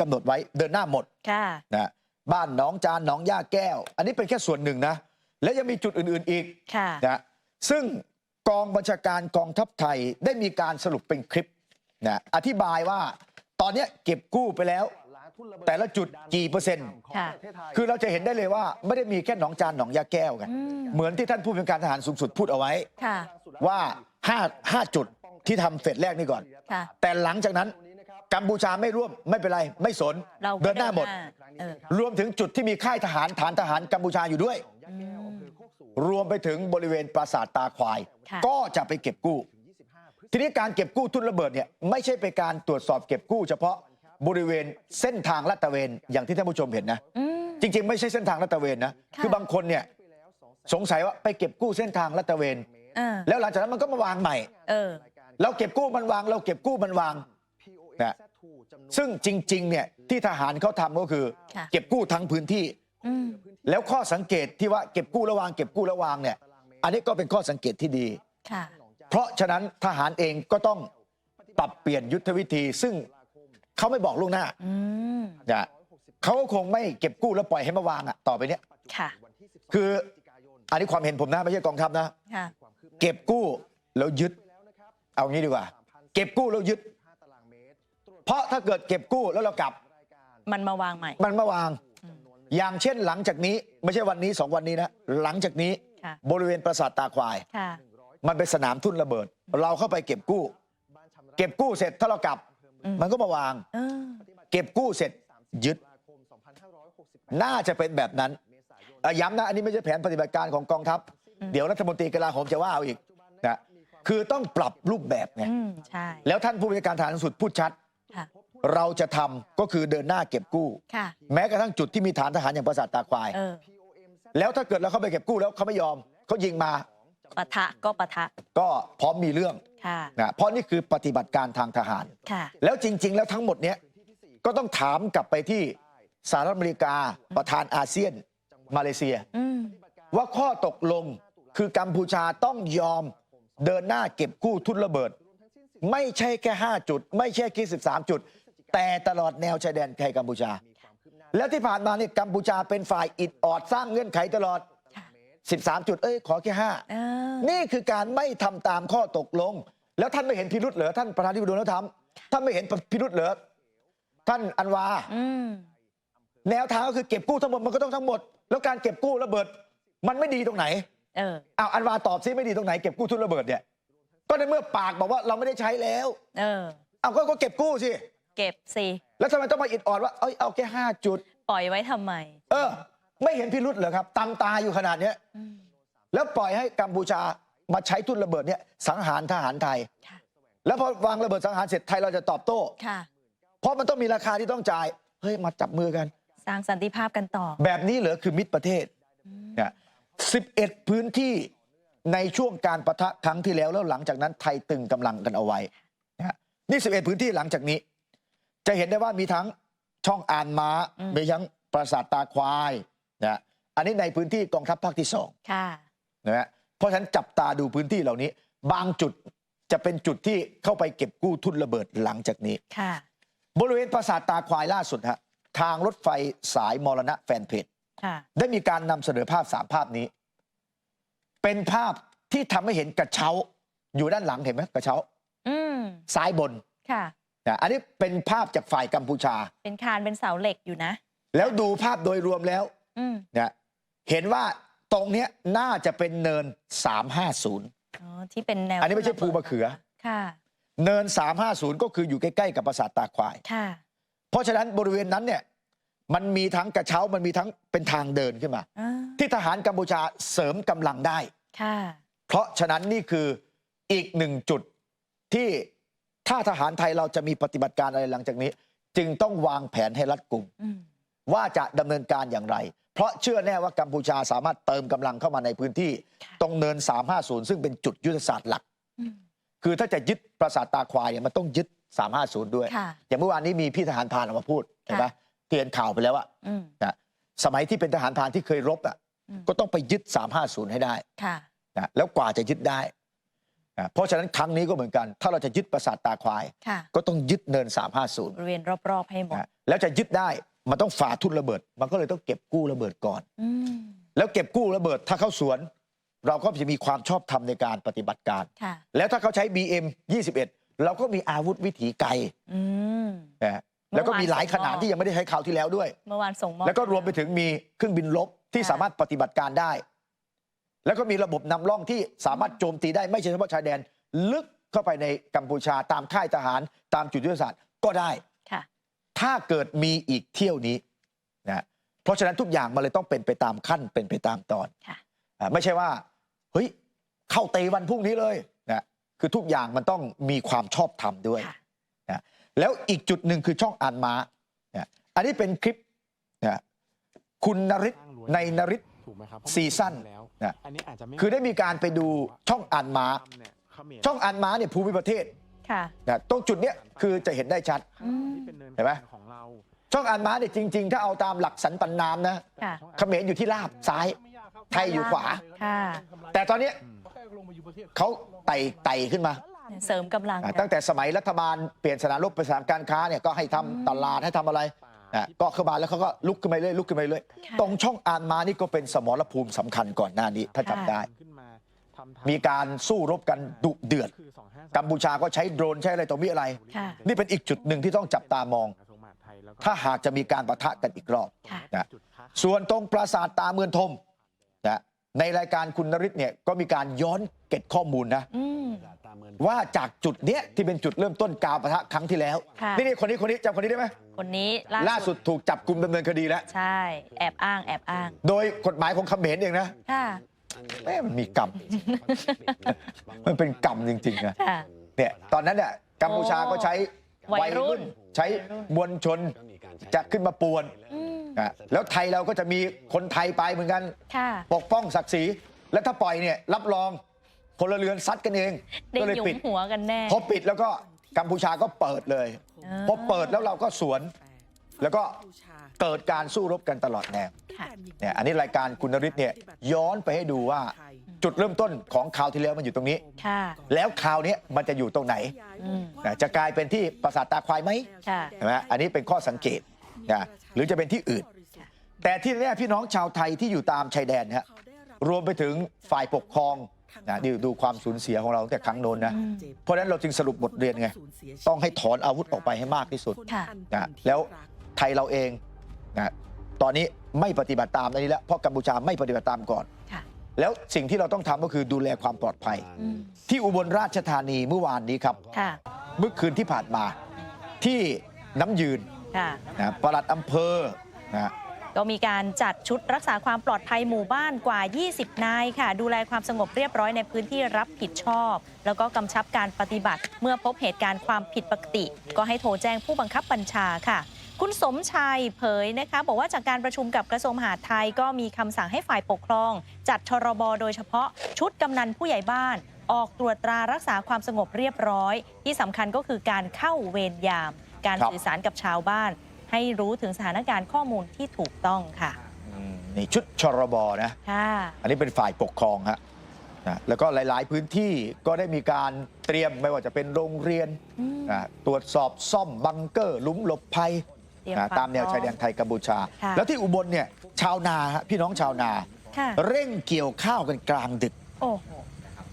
กำหนดไว้เดินหน้าหมดค่ะนะบ้านหนองจานหนองย่าแก้ว อันนี้เป็นแค่ส่วนหนึ่งนะ และยังมีจุดอื่นๆอีกค่ะนะซึ่งกองบัญชาการกองทัพไทยได้มีการสรุปเป็นคลิปนะอธิบายว่าตอนเนี้ยเก็บกู้ไปแล้ว แต่ละจุดกี่เปอร์เซ็นต์ค่ะคือเราจะเห็นได้เลยว่าไม่ได้มีแค่หนองจานหนองยาแก้วกันอืมเหมือนที่ท่านผู้บัญชาการทหารสูงสุดพูดเอาไว้ค่ะว่า5 5จุดที่ทำเฟสแรกนี่ก่อนค่ะแต่หลังจากนั้น กัมพูชาไม่ร่วมไม่เป็นไรไม่สนเราก็เดินหน้าหมด เออรวมถึงจุดที่มีค่ายทหารฐานทหารกัมพูชาอยู่ด้วย อืม รวมไปถึงบริเวณปราสาทตาควาย ค่ะ ก็จะไปเก็บกู้ ทีนี้การเก็บกู้ทุนระเบิดเนี่ยไม่ใช่เป็นการตรวจสอบเก็บกู้ เฉพาะบริเวณเส้นทางลาดตระเวนอย่างที่ท่านผู้ชมเห็นนะ อืม จริง ๆ ไม่ใช่เส้นทางลาดตระเวนนะค่ะ คือบางคนเนี่ยสงสัยว่าไปเก็บกู้เส้นทางลาดตระเวน เออแล้วหลังจากนั้นมันก็มาวางใหม่ เออ เราเก็บกู้มันวาง เราเก็บกู้มันวางนะ ซึ่งจริงๆเนี่ยที่ทหารเขาทำก็คือ ค่ะ เก็บกู้ทั้งพื้นที่ อืม แล้วข้อสังเกตที่ว่าเก็บกู้ระวางเก็บกู้ระวางเนี่ย อันนี้ก็เป็นข้อสังเกตที่ดี ค่ะ เพราะฉะนั้นทหารเองก็ต้องปรับเปลี่ยนยุทธวิธี ซึ่งเขาไม่บอกล่วงหน้าอืม นะเขาก็คงไม่เก็บกู้แล้วปล่อยให้มาวางอะต่อไปเนี้ยค่ะ คืออันนี้ความเห็นผมนะไม่ใช่กองทัพนะ ค่ะ เก็บกู้แล้วยึด เอางี้ดีกว่า เก็บกู้แล้วยึด เพราะถ้าเกิดเก็บกู้แล้วเรากลับ มันมาวางใหม่ มันมาวาง อย่างเช่นหลังจากนี้ไม่ใช่วันนี้สองวันนี้นะ หลังจากนี้ค่ะ บริเวณปราสาทตาควาย ค่ะ มันเป็นสนามทุ่นระเบิด เราเข้าไปเก็บกู้ เก็บกู้เสร็จถ้าเรากลับ อืม มันก็มาวาง เออ เก็บกู้เสร็จยึด น่าจะเป็นแบบนั้นเอ่อย้ำนะ อันนี้ไม่ใช่แผนปฏิบัติการของกองทัพเดี๋ยวรัฐมนตรีกลาโหมจะว่าเอาอีกนะคือต้องปรับรูปแบบไง อืมใช่ แล้วท่านผู้บัญชาการทหารสูงสุดพูดชัดค่ะ เราจะทำก็คือเดินหน้าเก็บกู้ ค่ะ แม้กระทั่งจุดที่มีฐานทหารอย่างปราสาทตาควาย เออแล้วถ้าเกิดเราเข้าไปเก็บกู้แล้วเขาไม่ยอมเขายิงมาปะทะก็ปะทะก็พร้อมมีเรื่องค่ะ นะเพราะนี่คือปฏิบัติการทางทหาร ค่ะ แล้วจริง ๆ แล้วทั้งหมดเนี้ยก็ต้องถามกลับไปที่สหรัฐอเมริกาประธานอาเซียนมาเลเซีย อืม ว่าข้อตกลงคือกัมพูชาต้องยอมเดินหน้าเก็บกู้ทุนระเบิด ไม่ใช่แค่ 5 จุด ไม่ใช่แค่13 จุด แต่ตลอดแนวชายแดนไทยกัมพูชา แล้วที่ผ่านมาเนี่ยกัมพูชาเป็นฝ่ายอิดออดสร้างเงื่อนไขตลอดค่ะ13 จุดเอ้ยขอแค่เออ5นี่คือการไม่ทำตามข้อตกลง แล้วท่านไม่เห็นพิรุษเหรอท่านประธานที่ปรึกษาแล้วทำท่านไม่เห็นพิรุษเหรอท่านอันวาอืมแนวทางก็คือเก็บกู้ทั้งหมดมันก็ต้องทั้งหมด แล้วการเก็บกู้ระเบิด มันไม่ดีตรงไหนเอออ้าวอันวาตอบซิไม่ดีตรงไหนเก็บกู้ทุนระเบิดเนี่ยก็ในเมื่อปากบอกว่าเราไม่ได้ใช้แล้ว เออเอาก็ก็เก็บกู้สิ เก็บสิ แล้วทำไมต้องมาอิดออดว่าเอ้ยเอาแค่ห้าจุด ปล่อยไว้ทำไม เออ ไม่เห็นพิรุษเหรอครับตำตาอยู่ขนาดเนี้ยอืม แล้วปล่อยให้กัมพูชามาใช้ทุนระเบิดเนี่ยสังหารทหารไทย ค่ะ แล้วพอวางระเบิดสังหารเสร็จไทยเราจะตอบโต้ ค่ะ เพราะมันต้องมีราคาที่ต้องจ่ายเฮ้ยมาจับมือกัน สร้างสันติภาพกันต่อแบบนี้เหรอคือมิตรประเทศนะ11 พื้นที่ในช่วงการประทะครั้งที่แล้วแล้วหลังจากนั้นไทยตึงกำลังกันเอาไว้นะฮะนี่ 11 พื้นที่หลังจากนี้ จะเห็นได้ว่ามีทั้งช่องอ่านม้าอืมมีทั้งปราสาทตาควายนะอันนี้ในพื้นที่กองทัพภาคที่สองค่ะนะฮะเพราะฉะนั้นจับตาดูพื้นที่เหล่านี้ บางจุดจะเป็นจุดที่เข้าไปเก็บกู้ทุนระเบิดหลังจากนี้ค่ะบริเวณปราสาทตาควายล่าสุดฮะทางรถไฟสายมรณะแฟนเพจค่ะได้มีการนำเสนอภาพสามภาพนี้ เป็นภาพที่ทำให้เห็นกระเช้า อยู่ด้านหลังเห็นไหมกระเช้าอืมซ้ายบนค่ะ นะอันนี้เป็นภาพจากฝ่ายกัมพูชา เป็นคานเป็นเสาเหล็กอยู่นะ แล้วดูภาพโดยรวมแล้วอืมนะเห็นว่าตรงเนี้ยน่าจะเป็นเนิน 350 อ๋อที่เป็นแนวอันนี้ไม่ใช่ภูมะเขือ ค่ะ เนิน 350 ก็คืออยู่ใกล้ๆกับปราสาทตาควาย ค่ะ เพราะฉะนั้นบริเวณนั้นเนี่ยมันมีทั้งกระเช้ามันมีทั้งเป็นทางเดินขึ้นมา อ่า ที่ทหารกัมพูชาเสริมกำลังได้ ค่ะ เพราะฉะนั้นนี่คืออีกหนึ่งจุดที่ ถ้าทหารไทยเราจะมีปฏิบัติการอะไรหลังจากนี้ จึงต้องวางแผนให้รัดกุมอืมว่าจะดำเนินการอย่างไร เพราะเชื่อแน่ว่ากัมพูชาสามารถเติมกำลังเข้ามาในพื้นที่ค่ะตรงเนิน 350 ซึ่งเป็นจุดยุทธศาสตร์หลักอืมคือถ้าจะยึดปราสาทตาควายเนี่ยมันต้องยึด 350 ด้วยค่ะอย่างเมื่อวานนี้มีพี่ทหารพรานออกมาพูดเห็นไหมค่ะเตียนข่าวไปแล้วอะอืมนะสมัยที่เป็นทหารพรานที่เคยรบอะอืมก็ต้องไปยึด 350 ให้ได้ค่ะนะแล้วกว่าจะยึดได้ นะเพราะฉะนั้นครั้งนี้ก็เหมือนกัน ถ้าเราจะยึดปราสาทตาควาย ค่ะก็ต้องยึดเนิน 350 บริเวณรอบๆให้หมดนะแล้วจะยึดได้มันต้องฝ่าทุนระเบิด มันก็เลยต้องเก็บกู้ระเบิดก่อน อืมแล้วเก็บกู้ระเบิดถ้าเข้าสวน เราก็จะมีความชอบธรรมในการปฏิบัติการ ค่ะ แล้วถ้าเขาใช้ BM 21 เราก็มีอาวุธวิถีไกลอืม นะฮะแล้วก็มีหลายขนาดที่ยังไม่ได้ใช้คราวที่แล้วด้วย เมื่อวานส่งมอบแล้วก็รวมไปถึงมีเครื่องบินลบที่ค่ะสามารถปฏิบัติการได้ แล้วก็มีระบบนำร่องที่สามารถโจมตีได้ไม่ใช่เฉพาะชายแดน ลึกเข้าไปในกัมพูชาตามค่ายทหารตามจุดยุทธศาสตร์ก็ได้ค่ะถ้าเกิดมีอีกเที่ยวนี้นะเพราะฉะนั้นทุกอย่างมันเลยต้องเป็นไปตามขั้นเป็นไปตามตอนค่ะอ่าไม่ใช่ว่าเฮ้ยเข้าเตะวันพรุ่งนี้เลยนะคือทุกอย่างมันต้องมีความชอบธรรมด้วยค่ะนะแล้วอีกจุดหนึ่งคือช่องอ่านม้านะอันนี้เป็นคลิปนะคุณนริศในนริศ ถูกไหมครับซีซั่นแล้วนะอันนี้อาจจะไม่คือได้มีการไปดูช่องอ่านม้าเนี่ยเขมรช่องอ่านม้าเนี่ยภูมิประเทศค่ะนะตรงจุดเนี้ยคือจะเห็นได้ชัดอืมที่เป็นเนินเห็นไหมของเราช่องอ่านม้าเนี่ยจริง ๆ ถ้าเอาตามหลักสันปันน้ำนะค่ะเขมรอยู่ที่ลาบซ้าย ไทยอยู่ขวาค่ะแต่ตอนเนี้ยเขาไต่ไต่ขึ้นมา เสริมกำลังอ่ากันตั้งแต่สมัยรัฐบาลเปลี่ยนสนามรบเป็นสนามการค้าเนี่ยก็ให้ทำตลาดให้ทำอะไร อะก็เข้ามาแล้วเขาก็ลุกขึ้นไปเรื่อยลุกขึ้นไปเรื่อยค่ะตรงช่องอ่านมานี่ก็เป็นสมรภูมิสำคัญก่อนหน้านี้ถ้าจำได้ขึ้นมาทำทางมีการสู้รบกันดุเดือดคือ253กัมพูชาก็ใช้โดรนใช้อะไรต่อมีอะไรค่ะนี่เป็นอีกจุดหนึ่งที่ต้องจับตามองกระทรวงมหาดไทยแล้วก็ถ้าหากจะมีการประทะกันอีกรอบค่ะนะจุดค้าส่วนตรงปราสาทตาเมืองทมนะ ในรายการคุณนริศเนี่ยก็มีการย้อนเก็บข้อมูลนะอืมว่าจากจุดเนี้ยที่เป็นจุดเริ่มต้นการประทะครั้งที่แล้ว ค่ะ นี่นี่คนนี้คนนี้จำคนนี้ได้ไหมคนนี้ล่าล่าสุดถูกจับกลุ่มดำเนินคดีแล้ว ใช่ แอบอ้างแอบอ้างโดยกฎหมายของเขมรเองนะค่ะ แม่มันมีกรรม มันเป็นกรรมจริงๆนะค่ะ เนี่ยตอนนั้นเนี่ยกัมพูชาก็ใช้วัยรุ่น ใช้มวลชนจะขึ้นมาป่วน อืม นะแล้วไทยเราก็จะมีคนไทยไปเหมือนกัน ค่ะปกป้องศักดิ์ศรี แล้วถ้าปล่อยเนี่ยรับรองพลเรือนซัดกันเองได้ก็เลยหยุมปิดหัวกันแน่พอปิดแล้วก็กัมพูชาก็เปิดเลยเออพอเปิดแล้วเราก็สวน แล้วก็เกิดการสู้รบกันตลอดแนวค่ะเนี่ยอันนี้รายการคุณนริศเนี่ยย้อนไปให้ดูว่า จุดเริ่มต้นของคราวที่แล้วมันอยู่ตรงนี้ ค่ะแล้วคราวนี้มันจะอยู่ตรงไหนอืม นะจะกลายเป็นที่ปราสาทตาควายไหมค่ะ ใช่ไหมอันนี้เป็นข้อสังเกตนะห รือจะเป็นที่อื่น แต่ที่แน่พี่น้องชาวไทยที่อยู่ตามชายแดนฮะรวมไปถึงฝ่ายปกครองนะดูดูความสูญเสียของเราตั้งแต่ครั้งโน้นนะอืมเพราะฉะนั้นเราจึงสรุปบทเรียนไง ต้องให้ถอนอาวุธออกไปให้มากที่สุดค่ะนะแล้วไทยเราเองนะตอนนี้ไม่ปฏิบัติตามอันนี้แล้วเพราะกัมพูชาไม่ปฏิบัติตามก่อนค่ะแล้วสิ่งที่เราต้องทำก็คือดูแลความปลอดภัยอืมที่อุบลราชธานีเมื่อวานนี้ครับค่ะเมื่อคืนที่ผ่านมาที่น้ำยืน ค่ะนะปลัดอำเภอนะก็มีการจัดชุดรักษาความปลอดภัยหมู่บ้านกว่า 20 นายค่ะ ดูแลความสงบเรียบร้อยในพื้นที่รับผิดชอบ แล้วก็กำชับการปฏิบัติ เมื่อพบเหตุการณ์ความผิดปกติ ก็ให้โทรแจ้งผู้บังคับบัญชาค่ะคุณสมชัยเผยนะคะบอกว่าจากการประชุมกับกระทรวงมหาดไทยก็มีคำสั่งให้ฝ่ายปกครอง จัดชรบโดยเฉพาะชุดกำนันผู้ใหญ่บ้าน ออกตรวจตรารักษาความสงบเรียบร้อย ที่สำคัญก็คือการเข้าเวรยาม การครับสื่อสารกับชาวบ้าน ให้รู้ถึงสถานการณ์ข้อมูลที่ถูกต้องค่ะอืมนี่ชุดชรบนะ ค่ะ อันนี้เป็นฝ่ายปกครองฮะนะแล้วก็หลาย ๆ พื้นที่ก็ได้มีการเตรียมไม่ว่าจะเป็นโรงเรียนอืมนะตรวจสอบซ่อมบังเกอร์หลุมหลบภัยเตรียมนะความตามแนวพร้อมชายแดนไทยกัมพูชา ค่ะ แล้วที่อุบลเนี่ยชาวนาฮะพี่น้องชาวนา ค่ะ เร่งเกี่ยวข้าวกันกลางดึกโอ้โห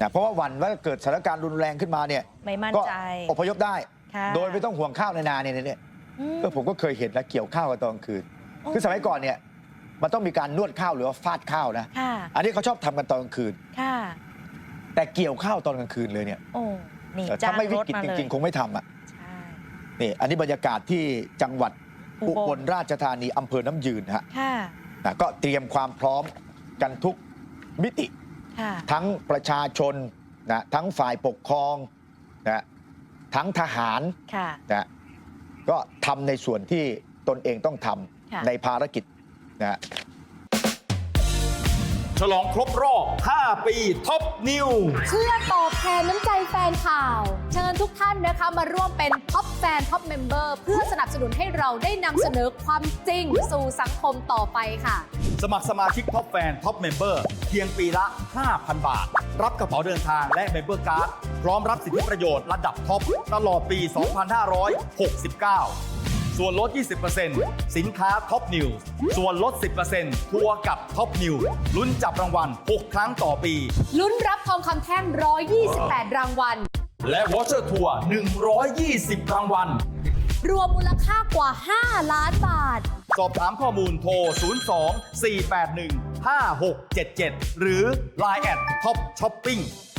นะเพราะว่าหวันว่าเกิดสถานการณ์รุนแรงขึ้นมาเนี่ยไม่มั่นก็ใจ อพยพได้ ค่ะโดยไม่ต้องห่วงข้าวในนาเนี่ยเนี่ยอืมเออผมก็เคยเห็นนะเกี่ยวข้าวกันตอนกลางคืน โอ้ คือสมัยก่อนเนี่ยมันต้องมีการนวดข้าวหรือว่าฟาดข้าวนะ ค่ะ อันนี้เขาชอบทำกันตอนกลางคืน ค่ะ แต่เกี่ยวข้าวตอนกลางคืนเลยเนี่ยโอ้นี่เออจ้าถ้างไม่วิรถกฤตมาจเลยริงๆ คงไม่ทำอะใช่ นี่อันนี้บรรยากาศที่จังหวัดอุอุบลบลราชธานีอำเภอน้ำยืนฮะค่ะ นะก็เตรียมความพร้อมกันทุกมิติ ค่ะ ทั้งประชาชนนะทั้งฝ่ายปกครองนะ ทั้งทหารค่ะ นะก็ทำในส่วนที่ตนเองต้องทค่ะำในภารกิจนะ ฉลองครบรอบ 5 ปีท็อปนิว เพื่อตอบแทนน้ำใจแฟนข่าว เชิญทุกท่านนะคะมาร่วมเป็นท็อปแฟนท็อปเมมเบอร์เพื่อสนับสนุนให้เราได้นำเสนอความจริงสู่สังคมต่อไปค่ะ สมัครสมาชิกท็อปแฟนท็อปเมมเบอร์เพียงปีละ 5,000 บาท รับกระเป๋าเดินทางและเมมเบอร์การ์ด พร้อมรับสิทธิประโยชน์ระดับท็อปตลอดปี 2569 ส่วนลด 20%สินค้าท็อปนิวส่วนลด 10%ทัวร์กับท็อปนิวลุ้นจับรางวัล 6 ครั้งต่อปี ลุ้นรับทองคำแท่ง 128 รางวัล และวอเชอร์ทัวร์ 120 รางวัล รวมมูลค่ากว่า 5 ล้านบาท สอบถามข้อมูลโทร 02 481 5677 หรือ Line แอดท็อปช้อปปิ้ง